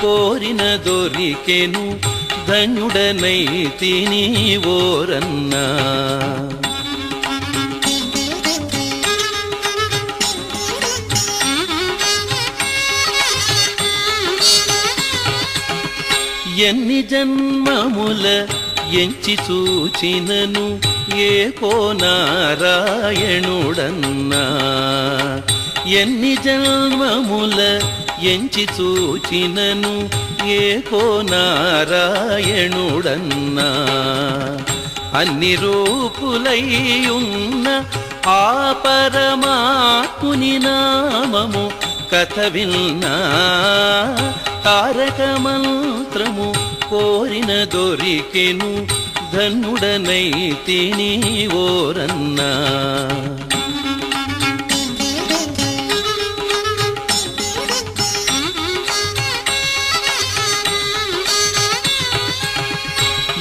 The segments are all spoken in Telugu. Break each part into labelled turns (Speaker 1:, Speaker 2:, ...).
Speaker 1: కోరిన దొరికెను ధన్యుడనైతిని ఓరన్నా. ఎన్ని జన్మముల ఎంచి చూచినను ఏ నారాయణుడన్నా ఎన్ని జన్మముల ఎంచి చూచినను ఏకో నారాయణుడన్నా. అన్ని రూపులయ్యున్న ఆ పరమాత్ముని నామము కథ విన్నా. తారక మంత్రము కోరిన దొరికెను ధన్యుడనైతిని ఓరన్నా.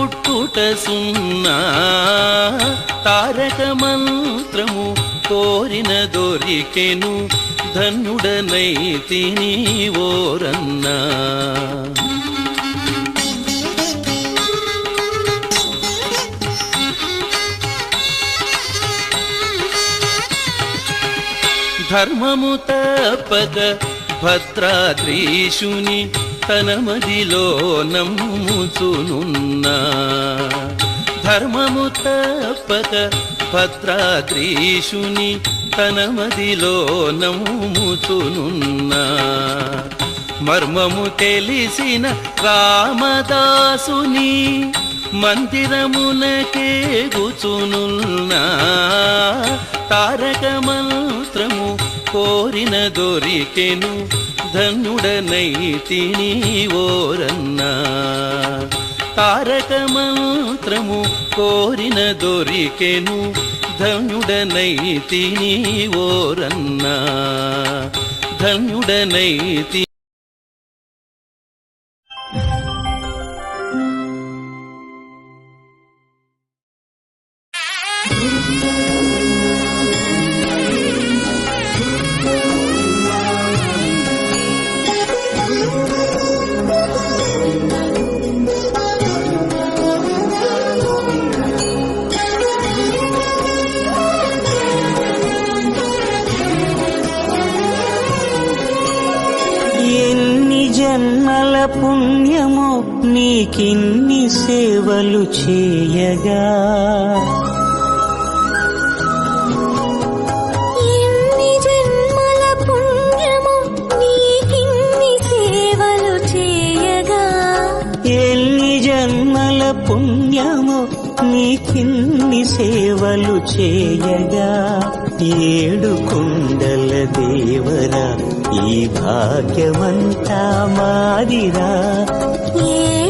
Speaker 1: పుట్టుట సున్నా. తారక మంత్రము కోరిన దొరికెను. ధన్యుడనైతిని ఓరన్నా. ధర్మము తప్పక భద్రాద్రీషుని తన మదిలో నమ్ముచునున్నా ధర్మము తప్పక భద్రాద్రీషుని తన మదిలో నమ్ముచునున్నా మర్మము తెలిసిన రామదాసుని మందిరమునకే గుచునున్నా తారక మంత్రము కోరిన దొరికెను ధన్యుడనైతిని ఓరన్నా. తారక మంత్రము కోరిన దొరికెను ధన్యుడనైతిని ఓరన్నా. ధన్యుడనైతి
Speaker 2: నీకిన్ని సేవలు చేయగా.
Speaker 3: ఎన్ని జన్మల పుణ్యము నీకిన్ని సేవలు చేయగా.
Speaker 2: ఎన్ని జన్మల పుణ్యమో నీకిన్ని సేవలు చేయగా. ఏడు కుండల దేవరా ఈ భాగ్యమంతా మాదిరా.
Speaker 3: ఏడు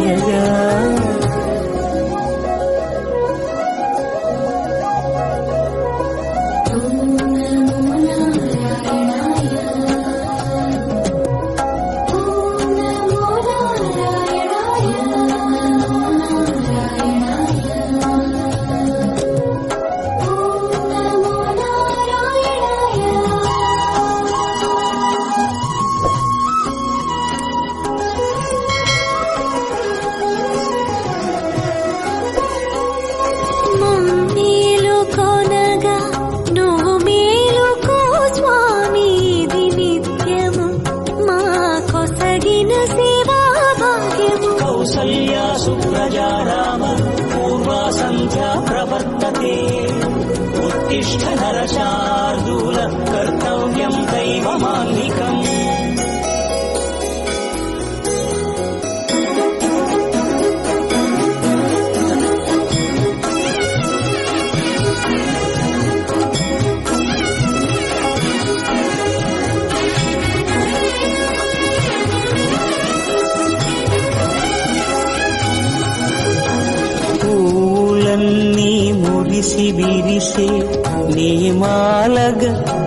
Speaker 2: ीरिमाल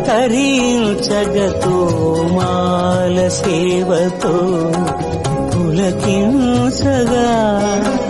Speaker 2: हरि जगतो माल सेव भूलकि सगा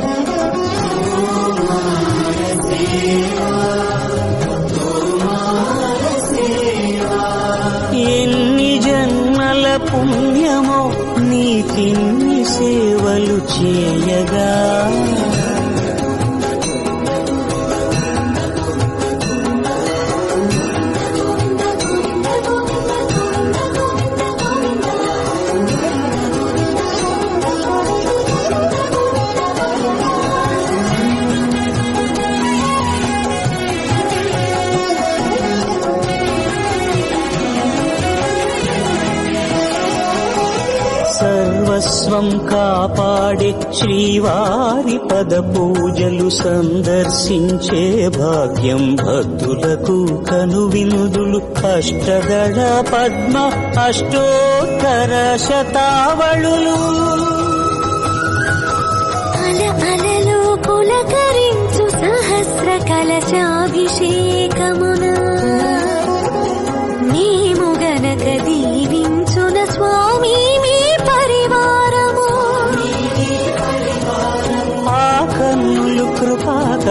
Speaker 2: సర్వస్వం కాపాడే శ్రీవారి పద పూజలు సందర్శించే భాగ్యం భక్తులకు కనువినుదులు. అష్టదళ పద్మ అష్టోత్తర శతావళులు.
Speaker 3: అల పులకరించు సహస్ర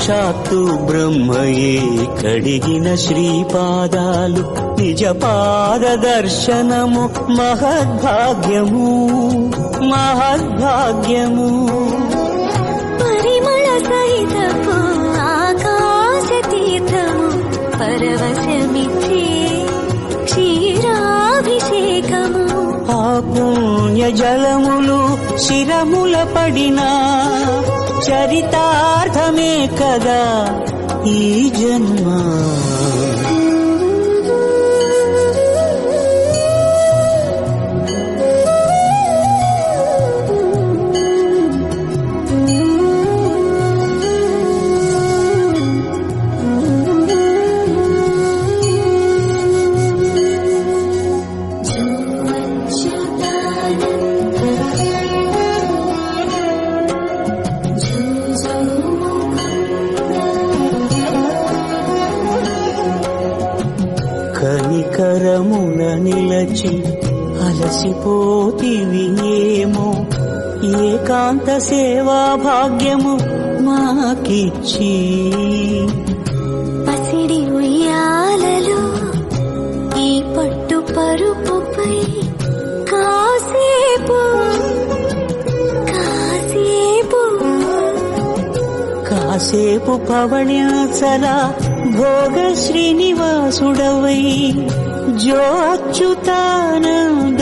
Speaker 2: సాక్షాత్తు బ్రహ్మయే. కడిగిన శ్రీపాదాలు నిజ పాద దర్శనము. మహద్భాగ్యము మహద్భాగ్యము.
Speaker 3: పరిమళ సహితపు ఆకాశ తీర్థము. పరవశ
Speaker 2: ఆ పుణ్య జలములు శిరముల పడిన చరితార్థమే కదా ఈ జన్మ. కనికరమున నిలచి అలసిపోతివి ఏమో. ఏకాంత సేవా భాగ్యము మాకిచ్చి.
Speaker 3: పసిడి ఉయ్యాలలో ఈ పట్టు పరుపుపై కాసేపు కాసేపు.
Speaker 2: కాసేపు పవణ్యాచల భోగ శ్రీనివాసుడవై जो अच्युतानन्द